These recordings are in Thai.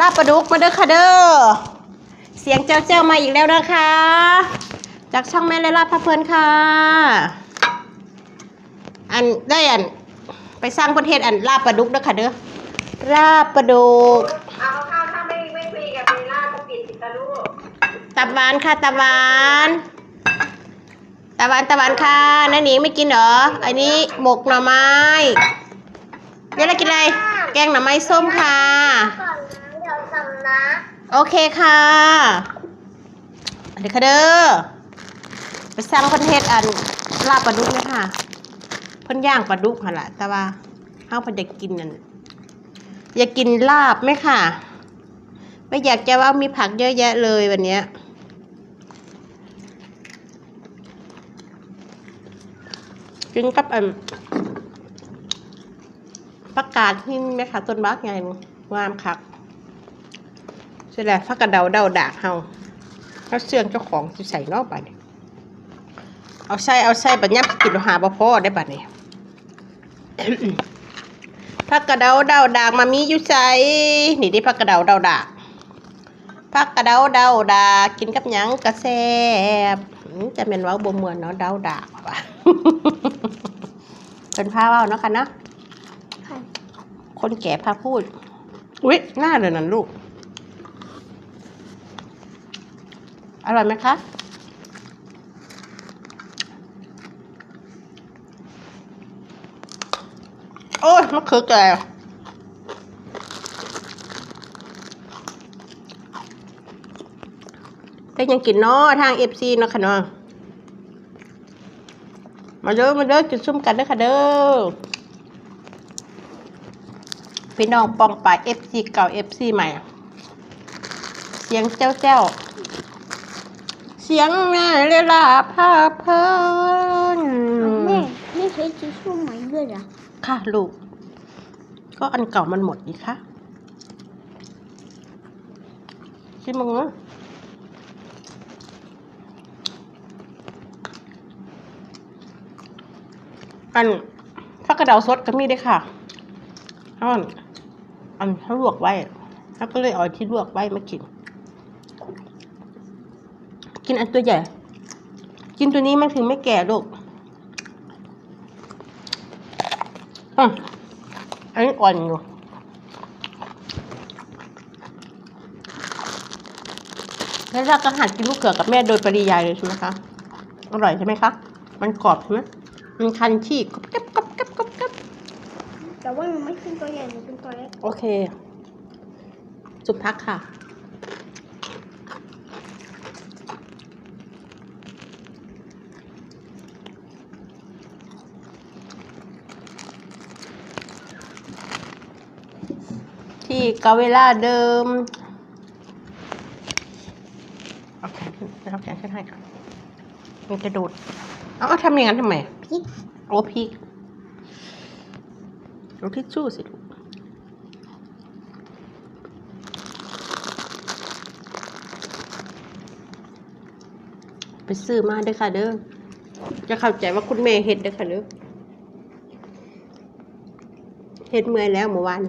ลาบปลาดุกมาเด้อค่ะเด้อ เสียงเจ้าเจ้ามาอีกแล้วนะคะ จากช่องแม่และลาบพะเพลินค่ะ อันได้อัน ไปสร้างประเทศอันลาบปลาดุกเด้อค่ะเด้อลาบปลาดุกเอาข้าวถ้าไม่ไม่คุยกับเบลล่าก็ปิดสิตาลูกตับหวานค่ะตับหวานตับหวานตับหวานค่ะนันหนิงไม่กินเหรอ อันนี้หมกหน่อไม้เดี๋ยวเรากินอะไร แกงหน่อไม้ส้มค่ะก่ อนนะ โอเคค่ะเดี๋ยวค่ะเด้อไปสร้างคอนเทนต์อันลาบปลาดุกเลยค่ะเพิ่นย่างปลาดุกค่ะละแต่ว่าเฮาเพิ่นจะกินนั่นอยากกินลาบไหมค่ะ ไม่อยากจะว่ามีผักเยอะแยะเลยวันเนี้ยกินกับอันประกาศที่ไหมคะต้นบักไงงามคัก ใช่แหละฟักกระเดาเดาดากเฮาถ้าเสื่องเจ้าของสิใส่นอกไปนี่เอาใส่เอาใส่บัดยับกินหาบ่พอได้บัดนี้พักกระเดาเดาดากมามีอยู่ใส่นี่ได้พักกระเดาเดาดากพักกระเดาเดาดากกินกับหยังกระแซบอืมจะเป็นเว้าบ่เหมือนเนาะเดาดากว่ะเป็นพาเว้าเนาะค่ะเนาะคนแก่พาพูด อุ๊ยหน้าเลยนั่นลูก อร่อยไหมคะโอ้ยมะเขือแก่แต่ยังกินเนาะทางเอฟซีเนาะค่ะเนาะมาเด้อมาเด้อกินซุ่มกันเด้อค่ะเด้อพี่น้องปองปาเอฟซีเก่าเอฟซีใหม่ เสียงเจ้าเจ้า เสียงแม่เลลาพาเพลินแม่ไม่ใช้ทิชชู่ใหม่ด้วยเหรอค่ะลูก ก็อันเก่ามันหมดนี่คะชิมมึงนะอันฟักกระเดาสดก็มีได้วยค่ะอันอันเขาลวกไว้ แล้วก็เลยเอาที่ลวกไว้มากิน กินอันตัวใหญ่ กินตัวนี้มันถึงไม่แก่ลูกอืมอันนี้อ่อนอยู่แล้วเราก็หัดกินลูกเขือกับแม่โดยปริยายเลยใช่ไหมคะ อร่อยใช่ไหมคะ มันกรอบใช่ไหมมันคันชีกกรอบแกรบกรอบแกรบกรอบแกรบแต่ว่ามันไม่ขึ้นตัวใหญ่มันเป็นตัวเล็ก โอเค สุดพักค่ะ ที่เกาเวลาเดิมเอาแขนขึ้นเอาแขนขึ้นให้ค่ะมันจะดูดเอาเอาทำอย่างนั้นทำไมพริกโอ้พริกเอาทิชชู่สิลูกไปซื้อมาเด้อค่ะเด้อจะเข้าใจว่าคุณแม่เฮ็ดเด้อค่ะเด้อเฮ็ดเมื่อยแล้วเมื่อวาน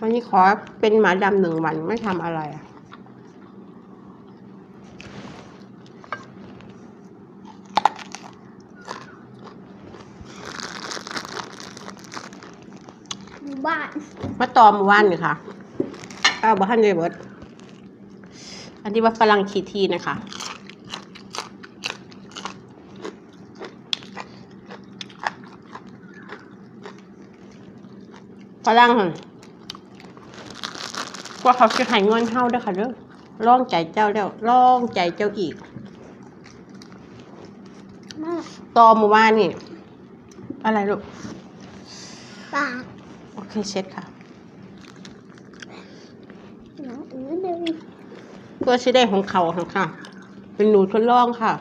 วันนี้ขอเป็นหมาดำหนึ่งวันไม่ทำอะไรอะหมู่บ้านมาตอมวันนี่ค่ะอ้าวบ้านเลยเบิดอันนี้ว่าฝรั่งขีทีนะคะ ฝรั่งหั่นก ว่าเขาจะให้เงินเฮาเด้อค่ะเด้อร้องใจเจ้าแล้วร้องใจเจ้าอีกมากตอมว่านนี่อะไรลูกปากโอเคเช็ดค่ะหนังอือเลยเพื่อชิได้ของเขาค่ะค่ะ เป็นหนูทดลองค่ะ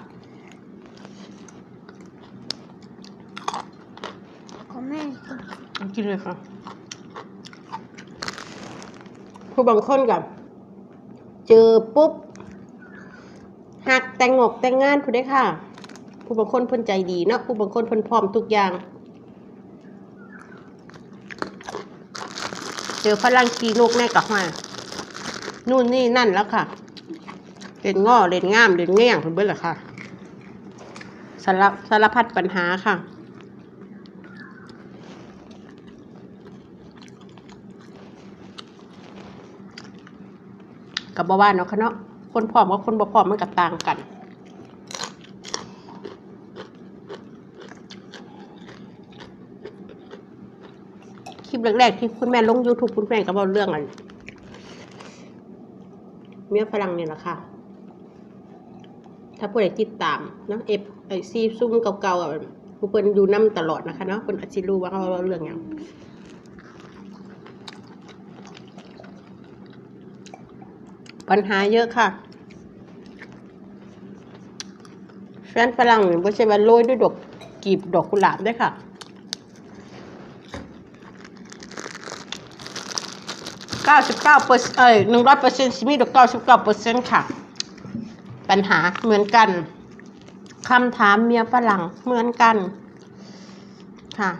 ของแม่กินกินเลยค่ะ ผู้บางคนกับเจอปุ๊บหักแต่งงกแต่งงานผู้ได้ค่ะ ผู้บางคนเพิ่นใจดีเนาะผู้บางคนเพิ่นพร้อมทุกอย่างใจอฝรั่งกีนกแน่กับมานู่นนี่นั่นแล้วค่ะเล่นง่อเล่นง่ามเล่นแง่งคุณเบิ้ลเหรอค่ะสารสารพัดปัญหาค่ะ กับบ่ว่าเนาะค่ะเนาะคนพร้อมกับคนบ่พร้อมมันก็ต่างกันคลิปแรกๆที่คุณแม่ลง YouTube คุณแม่ก็บอกเรื่องอันเมียฝรั่งเนี่ยแหละค่ะ ถ้าผู้ใดติดตามเนาะเอฟไอซีซุ่มเก่าๆอะผู้เพิ่นอยู่นํตลอดนะคะเนาะเพิ่นอาจสิรู้ว่าเขาเรื่องหยัง ปัญหาเยอะค่ะ แฟนฝรั่งนี่บ่ใช่ว่าโรยด้วยดอกกีบดอกกุหลาบเด้อค่ะเก้าสิบเก้าเปอร์เซ็นต์เอ้ยหนึ่งร้อยเปอร์เซ็นต์สิมีดอกเก้าสิบเก้าเปอร์เซ็นต์ค่ะ ปัญหาเหมือนกันคำถามเมียฝรั่งเหมือนกันค่ะ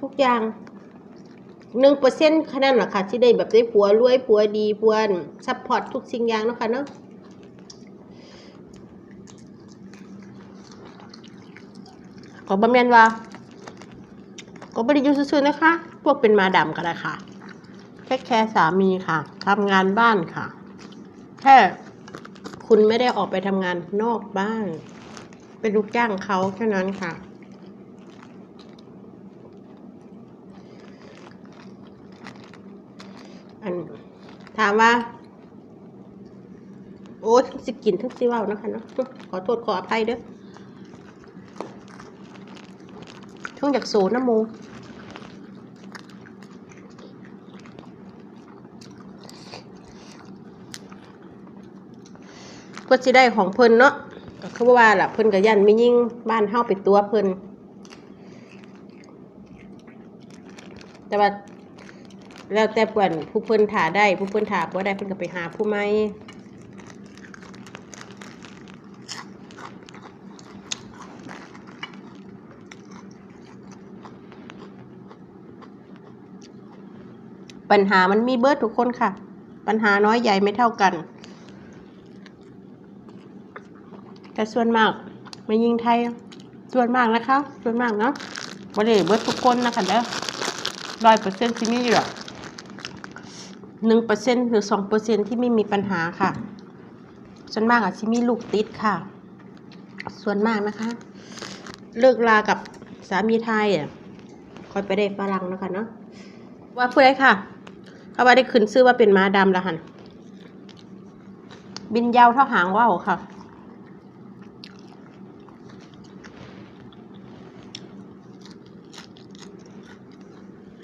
ทุกอย่าง หนึ่งเปอร์เซ็นต์แค่นั้นหละค่ะที่ได้แบบได้ผัวรวยผัวดีผัวซัพพอร์ตทุกสิ่งอย่างเนาะค่ะเนาะก็บ่แม่นว่า ก็บริยุซื่อๆนะคะ พวกเป็นมาดำก็ได้ค่ะแค่แค่สามีค่ะทำงานบ้านค่ะ แค่คุณไม่ได้ออกไปทำงานนอกบ้าน เป็นลูกจ้างเขาแค่นั้นค่ะ อัน ถามว่า โอ้ทั้งสิกินทั้งสิเว่านะคะเนาะขอโทษขออภัยเด้อช่วงจากโซนะโมเพื่อสิได้ของเพิ่นเนาะก็คือว่าล่ะเพิ่นก็ยันไม่ยิ่งบ้านเฮาไปตัวเพิ่นแต่ว่า แล้วแต่เพื่อนผู้เพื่อนถาได้ผู้เพื่อนถาบ่ได้เพื่อนก็ไปหาผู้ไม่ปัญหามันมีเบิร์ดทุกคนค่ะ ปัญหาน้อยใหญ่ไม่เท่ากัน แต่ส่วนมากไม่ยิงไทย ส่วนมากนะคะ ส่วนมากเนาะบ่ได้เบิร์ดทุกคนนะคะเด้อร้อยเปอร์เซ็นต์ที่นี่หรอก หนึ่งเปอร์เซ็นหรือสองเปอร์เซ็นที่ไม่มีปัญหาค่ะ ส่วนมากอะจจะมีลูกติดค่ะ ส่วนมากนะคะ เลิกลากับสามีไทยอะคอยไปได้ฝรั่งนะคะเนาะว่าผู้ใดค่ะเขาว่าได้ขึ้นชื่อว่าเป็นม้าดำละหันบินยาวเท่าหางว่าวค่ะ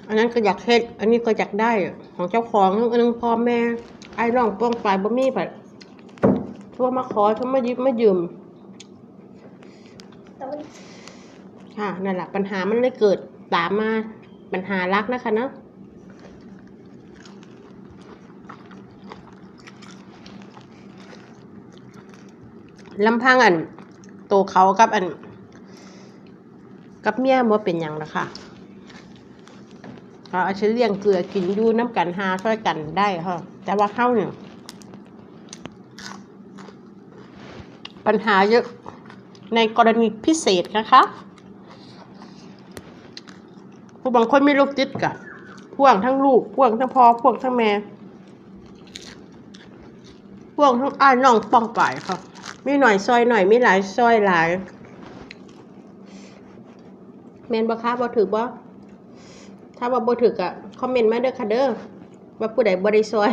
อันนั้นก็อยากเฮ็ด อันนี้ก็อยากได้ ของเจ้าของอันนึงพ่อแม่ ไอ้น้องป้องปลายบ่มีผัดทั่วมาขอทั่วมายิบมายืมตัวค่ะนั่นแหละปัญหามันเลยเกิดตามมาปัญหารักนะคะเนาะลำพังอันโตเขากับอัน กับเมียบ่เป็นหยังนะคะ เราอาจจะเลี้ยงเกลือกินยู่น้ำกันหาช่วยกันได้ค่ะแต่ว่าเข้าเนี่ยปัญหาเยอะในกรณีพิเศษนะคะ ผู้บางคนไม่ลูกติดกับพ่วงทั้งลูกพ่วงทั้งพ่อพ่วงทั้งแม่พ่วงทั้งอ้ายน้องป้องป่ายค่ะมีหน่อยซอยหน่อยมีหลายซอยหลายแมนบ่คะบ่ถือบ่ ถ้าว่าบ่ถืออะคอมเมนต์มาเด้อค่ะเด้อว่าผู้ใดบ่ได้ซอย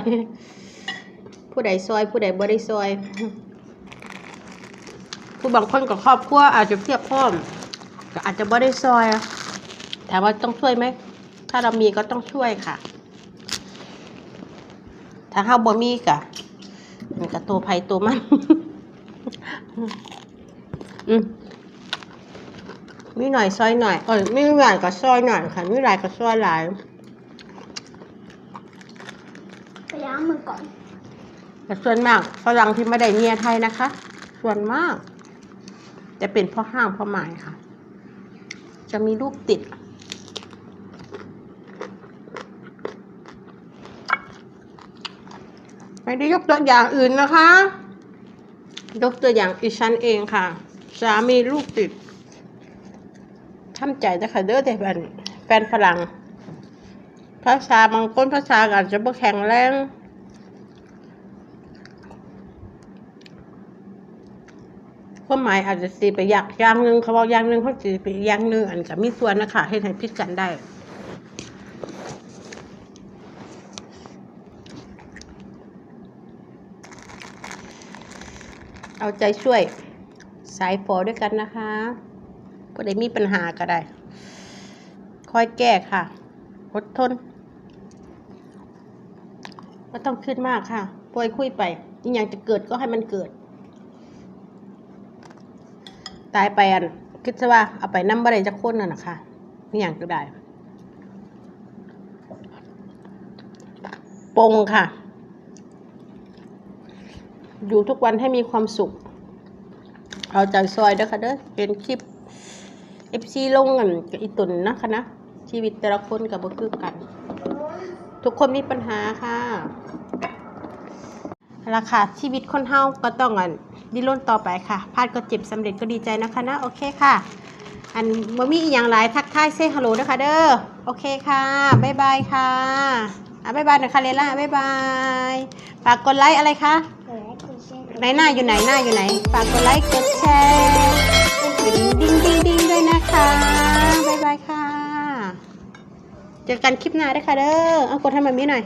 ผู้ใดซอย ผู้ใดบ่ได้ซอย ผู้บางคนกับครอบครัวอาจจะเทียบพร้อมก็อาจจะบ่ได้ซอยถามว่าต้องช่วยไหม ถ้าเรามีก็ต้องช่วยค่ะ ถ้าเฮาบ่มีก็มันก็ตัวภัยตัวมัน อืม มีหน่อยซอยหน่อยเออมีหน่อยก็ซอยหน่อยค่ะมีหลายก็ซอยหลายไปล้างมือก่อนแต่ส่วนมากฝรั่งที่ไม่ได้เมียไทยนะคะ ส่วนมาก จะเป็นพ่อห้างพ่อหมายค่ะ จะมีลูกติดไม่ได้ยกตัวอย่างอื่นนะคะ ยกตัวอย่างอีชันเองค่ะ สามีลูกติด ทำใจนะคะเด้อแต่แฟนแฟนฝรั่งภาษาบางคนภาษาอาจจะบ่แข็งแรงความหมายอาจจะสีไปอยางอย่างหนึ่งเขาบอกอย่างหนึ่งเขาสีไปอย่างหนึ่งอันกับมีส่วนนะคะให้ให้พิดกันได้เอาใจช่วยสายฝอด้วยกันนะคะ พอได้มีปัญหาก็ได้ คอยแก้ค่ะ อดทนไม่ต้องคิดมากค่ะปล่อยคุยไปอีกอย่างจะเกิดก็ให้มันเกิด ตายไปอันคิดซะว่าเอาไปน้ำบะไรจะคนน่ะนะคะนี่อย่างก็ได้ปงค่ะ อยู่ทุกวันให้มีความสุข เอาใจซอยเด้อค่ะเด้อเป็นคลิป FC ลงกันกับอีตุนนะคะนะชีวิตแต่ละคนกับบ่คือกัน ทุกคนมีปัญหาค่ะราคาชีวิตคนเฮาก็ต้องอันดิ้นรนต่อไปค่ะพลาดก็เจ็บสำเร็จก็ดีใจนะคะนะโอเคค่ะ อันบ่มีอีกอย่างหลายทักทายเซฮัลโหลนะคะเด้อโอเคค่ะบ๊ายบายค่ะอะบ๊ายบายหน่อยค่ะเลล่าบ๊ายบายฝากกดไลค์อะไรคะเออคุณเช่นไหนหน้าอยู่ไหนหน้าอยู่ไหนฝากกดไลค์กดแชร์ กดดิ้งดิ้งดิ้งด้วยนะคะ บ๊ายบายค่ะ เจอกันคลิปหน้าด้วยค่ะเด้อ เอากดให้มามีหน่อย